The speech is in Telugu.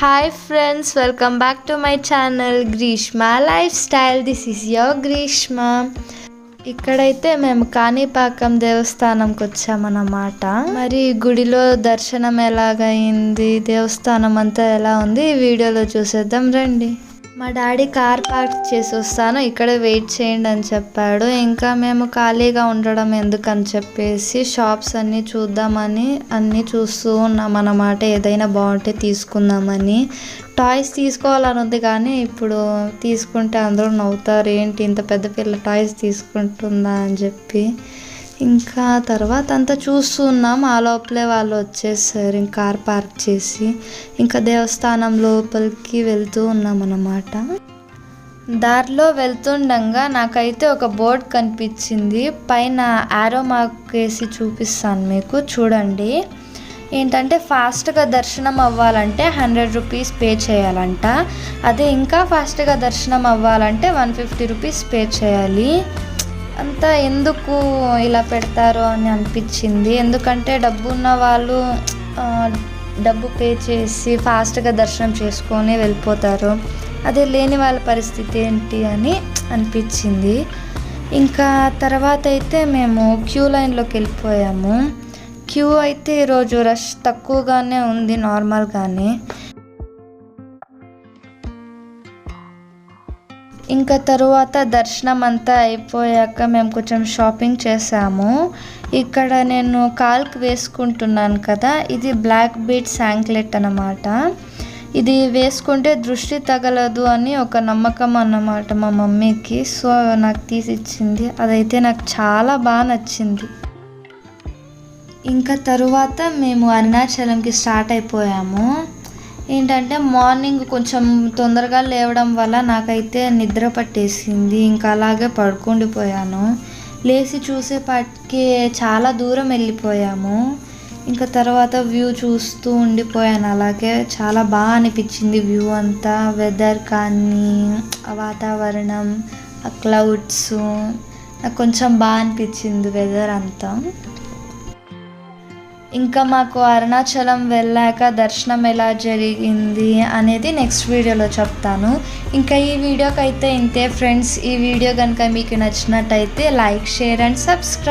Hi friends welcome back to my channel Greeshma life style this is your Greeshma ఇక్కడైతే మేము కాణిపాకం దేవస్థానంకి వచ్చామన్నమాట. మరి గుడిలో దర్శనం ఎలాగైంది? దేవస్థానం అంతా ఎలా ఉంది? వీడియోలో చూసేద్దాం రండి. మా డాడీ కార్ పార్క్ చేసి వస్తాను ఇక్కడే వెయిట్ చేయండి అని చెప్పాడు. ఇంకా మేము ఖాళీగా ఉండడం ఎందుకని చెప్పేసి షాప్స్ అన్నీ చూద్దామని అన్నీ చూస్తూ ఉన్నాం అన్నమాట ఏదైనా బాగుంటే తీసుకుందామని. టాయ్స్ తీసుకోవాలని ఉంది కానీ ఇప్పుడు తీసుకుంటే అందరూ నవ్వుతారు. ఏంటి ఇంత పెద్ద పిల్ల టాయ్స్ తీసుకుంటుందా అని చెప్పి ఇంకా తర్వాత అంతా చూస్తున్నాం. ఆ లోపలే వాళ్ళు వచ్చేసారు. ఇంకా కార్ పార్క్ చేసి ఇంకా దేవస్థానం లోపలికి వెళ్తూ ఉన్నాం అన్నమాట దారిలో వెళ్తుండగా నాకైతే ఒక బోర్డ్ కనిపించింది. పైన ఆరో మార్క్ వేసి చూపిస్తాను మీకు. చూడండి. ఏంటంటే ఫాస్ట్గా దర్శనం అవ్వాలంటే హండ్రెడ్ రూపీస్ పే చేయాలంట. అదే ఇంకా ఫాస్ట్గా దర్శనం అవ్వాలంటే వన్ ఫిఫ్టీ రూపీస్ పే చేయాలి. అంతా ఎందుకు ఇలా పెడతారో అని అనిపించింది. ఎందుకంటే డబ్బు ఉన్న వాళ్ళు డబ్బు పే చేసి ఫాస్ట్గా దర్శనం చేసుకొని వెళ్ళిపోతారు. అదే లేని వాళ్ళ పరిస్థితి ఏంటి అని అనిపించింది. ఇంకా తర్వాత అయితే మేము క్యూ లైన్లోకి వెళ్ళిపోయాము. క్యూ అయితే ఈరోజు రష్ తక్కువగానే ఉంది నార్మల్గానే. ఇంకా తరువాత దర్శనం అంతా అయిపోయాక మేము కొంచెం షాపింగ్ చేసాము ఇక్కడ నేను కాల్కి వేసుకుంటున్నాను కదా ఇది బ్లాక్ బీట్ శాంక్లెట్ అన్నమాట. ఇది వేసుకుంటే దృష్టి తగలదు అని ఒక నమ్మకం అన్నమాట మా మమ్మీకి. సో నాకు తీసి ఇచ్చింది. అదైతే నాకు చాలా బాగా నచ్చింది. ఇంకా తరువాత మేము అరుణాచలంకి స్టార్ట్ అయిపోయాము. ఏంటంటే మార్నింగ్ కొంచెం తొందరగా లేవడం వల్ల నాకైతే నిద్ర పట్టేసింది. ఇంకా అలాగే పడుకుండిపోయాను. లేచి చూసేపాటికి చాలా దూరం వెళ్ళిపోయాము. ఇంకా తర్వాత వ్యూ చూస్తూ ఉండిపోయాను. అలాగే చాలా బాగా అనిపించింది వ్యూ అంతా. వెదర్ కానీ ఆ వాతావరణం ఆ క్లౌడ్స్ నాకు కొంచెం బాగా అనిపించింది వెదర్ అంతా. ఇంకా మాకు అరుణాచలం వెళ్ళాక దర్శనం ఎలా జరిగింది అనేది నెక్స్ట్ వీడియోలో చెప్తాను. ఇంకా ఈ వీడియోకి అయితే ఇంతే ఫ్రెండ్స్ ఈ వీడియో కనుక మీకు నచ్చినట్టయితే లైక్ షేర్ అండ్ సబ్స్క్రైబ్